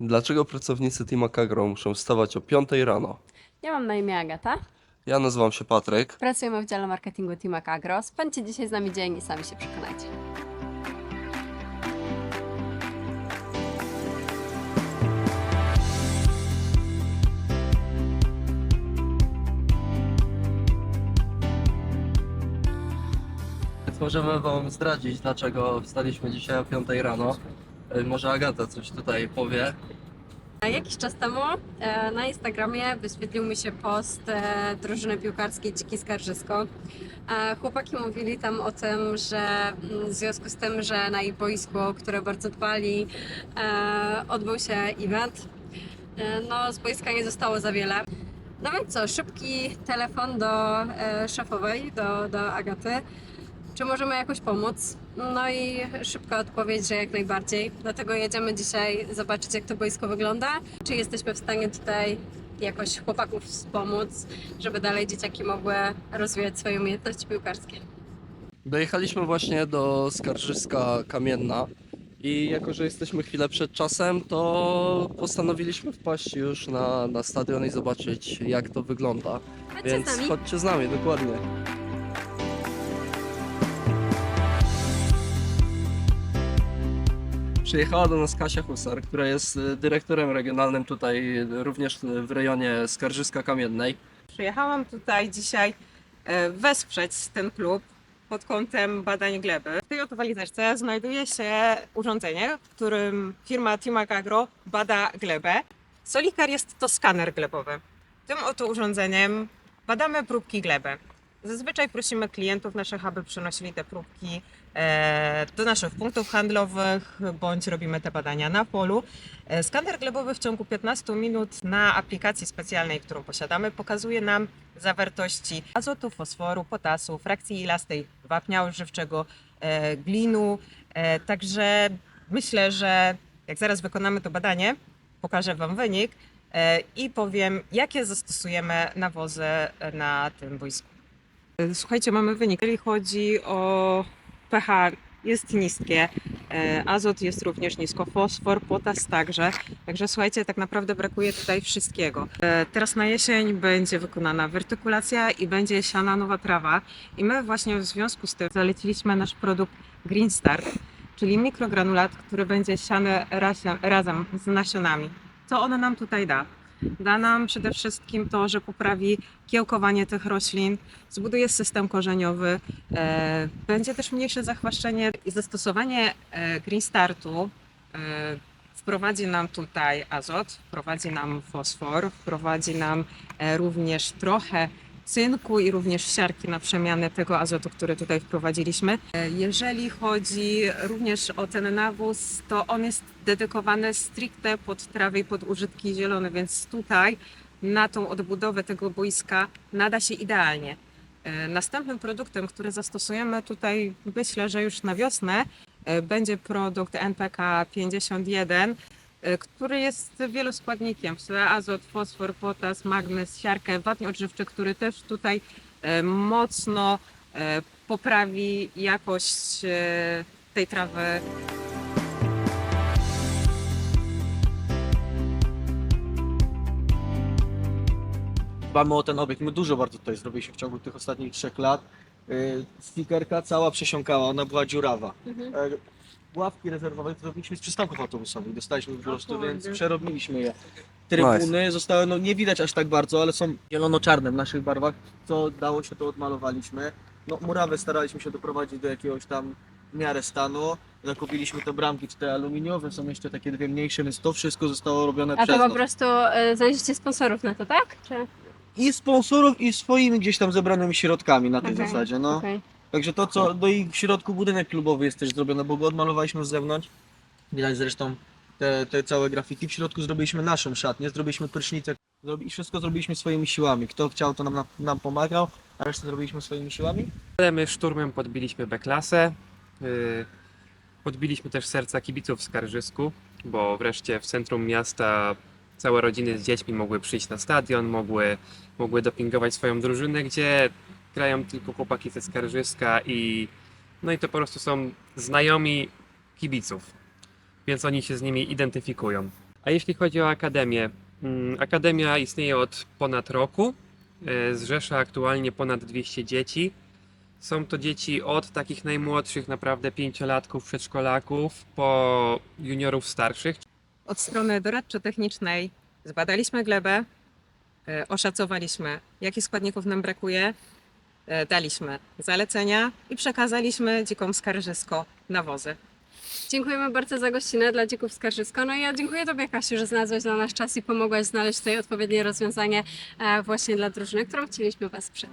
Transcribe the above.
Dlaczego pracownicy Teama Kagro muszą wstawać o 5 rano? Ja mam na imię Agata. Ja nazywam się Patryk. Pracujemy w dziale marketingu Team Agro. Spędźcie dzisiaj z nami dzień i sami się przekonajcie. Więc możemy Wam zdradzić, dlaczego wstaliśmy dzisiaj o 5 rano. Y, Może Agata coś tutaj powie. Jakiś czas temu e, na Instagramie wyświetlił mi się post e, drużyny piłkarskiej Dziki Skarżysko. E, Chłopaki mówili tam o tym, że mm, w związku z tym, że na ich boisku, które bardzo dbali, e, odbył się event, e, no z boiska nie zostało za wiele. No więc co, szybki telefon do e, szefowej, do, do Agaty. Czy możemy jakoś pomóc? No i szybka odpowiedź, że jak najbardziej. Dlatego jedziemy dzisiaj zobaczyć, jak to boisko wygląda. Czy jesteśmy w stanie tutaj jakoś chłopaków wspomóc, żeby dalej dzieciaki mogły rozwijać swoje umiejętności piłkarskie. Dojechaliśmy właśnie do Skarżyska Kamienna i jako, że jesteśmy chwilę przed czasem, to postanowiliśmy wpaść już na, na stadion i zobaczyć, jak to wygląda. Chodźcie Więc z nami. chodźcie z nami, dokładnie. Przyjechała do nas Kasia Husar, która jest y, dyrektorem regionalnym tutaj, y, również w rejonie Skarżyska Kamiennej. Przyjechałam tutaj dzisiaj e, wesprzeć ten klub pod kątem badań gleby. W tej oto walizeczce znajduje się urządzenie, w którym firma Timac Agro bada glebę. Solikar jest to skaner glebowy. Tym oto urządzeniem badamy próbki gleby. Zazwyczaj prosimy klientów naszych, aby przynosili te próbki e, do naszych punktów handlowych, bądź robimy te badania na polu. E, Skaner glebowy w ciągu 15 minut na aplikacji specjalnej, którą posiadamy, pokazuje nam zawartości azotu, fosforu, potasu, frakcji ilastej wapnia odżywczego, e, glinu. Także myślę, że jak zaraz wykonamy to badanie, pokażę Wam wynik i powiem, jakie zastosujemy nawozy na tym boisku. E, Słuchajcie, mamy wynik. Jeżeli chodzi o pH, jest niskie, e, azot jest również nisko, fosfor, potas także. Także słuchajcie, tak naprawdę brakuje tutaj wszystkiego. E, Teraz na jesień będzie wykonana wertykulacja i będzie siana nowa trawa. I my właśnie w związku z tym zaleciliśmy nasz produkt Green Start, czyli mikrogranulat, który będzie siany razem, z nasionami. Co on nam tutaj da? Da nam przede wszystkim to, że poprawi kiełkowanie tych roślin, zbuduje system korzeniowy, e, będzie też mniejsze zachwaszczenie i zastosowanie e, Green Startu e, wprowadzi nam tutaj azot, wprowadzi nam fosfor, wprowadzi nam również trochę cynku i również siarki na przemianę tego azotu, który tutaj wprowadziliśmy. E, Jeżeli chodzi również o ten nawóz, to on jest dedykowany stricte pod trawę i pod użytki zielone, więc tutaj na tą odbudowę tego boiska nada się idealnie. E, Następnym produktem, który zastosujemy tutaj, myślę, że już na wiosnę, e, będzie produkt NPK 51, e, który jest wieloskładnikiem. W tle azot, fosfor, potas, magnez, siarkę, wapń odżywczy, który też tutaj e, mocno e, poprawi jakość e, tej trawy. dbamy o ten obiekt. My dużo bardzo tutaj zrobiliśmy w ciągu tych ostatnich trzech lat. Stickerka cała przesiąkała, ona była dziurawa. Mhm. Ławki rezerwowe zrobiliśmy z przystanków autobusowych, dostaliśmy po prostu, więc przerobiliśmy je. Trybuny zostały, no nie widać aż tak bardzo, ale są zielono-czarne w naszych barwach. Co dało się, to odmalowaliśmy. No murawę staraliśmy się doprowadzić do jakiegoś tam w miarę stanu. Zakupiliśmy te bramki, te aluminiowe, są jeszcze takie dwie mniejsze, więc to wszystko zostało robione A to przez po nas. prostu e, znaleźliście sponsorów na to, tak? Czy... i sponsorów, i swoimi gdzieś tam zebranymi środkami na tej Okej, zasadzie. No. Okej. Także to, co do ich w środku budynek klubowy jest też zrobione, bo go odmalowaliśmy z zewnątrz. Widać zresztą te, te całe grafiki. W środku zrobiliśmy naszą szatnię, zrobiliśmy prysznicę i wszystko zrobiliśmy swoimi siłami. Kto chciał, to nam, nam pomagał, a resztę zrobiliśmy swoimi siłami. Ale my szturmem podbiliśmy B-klasę. yy, Podbiliśmy też serca kibiców w Skarżysku, bo wreszcie w centrum miasta całe rodziny z dziećmi mogły przyjść na stadion, mogły, mogły dopingować swoją drużynę, gdzie grają tylko chłopaki ze Skarżyska i no i to po prostu są znajomi kibiców, więc oni się z nimi identyfikują. A jeśli chodzi o Akademię, mm, Akademia istnieje od ponad roku. E, Zrzesza aktualnie ponad 200 dzieci. Są to dzieci od takich najmłodszych, naprawdę pięciolatków, przedszkolaków, po juniorów starszych. Od strony doradczo-technicznej zbadaliśmy glebę, e, oszacowaliśmy, jakich składników nam brakuje, daliśmy zalecenia i przekazaliśmy dzikom skarżysko nawozy. Dziękujemy bardzo za gościnę dla Dzików Skarżysko. No i ja dziękuję Tobie, Kasiu, że znalazłaś dla nas czas i pomogłaś znaleźć tutaj odpowiednie rozwiązanie e, właśnie dla drużyny, którą chcieliśmy wesprzeć.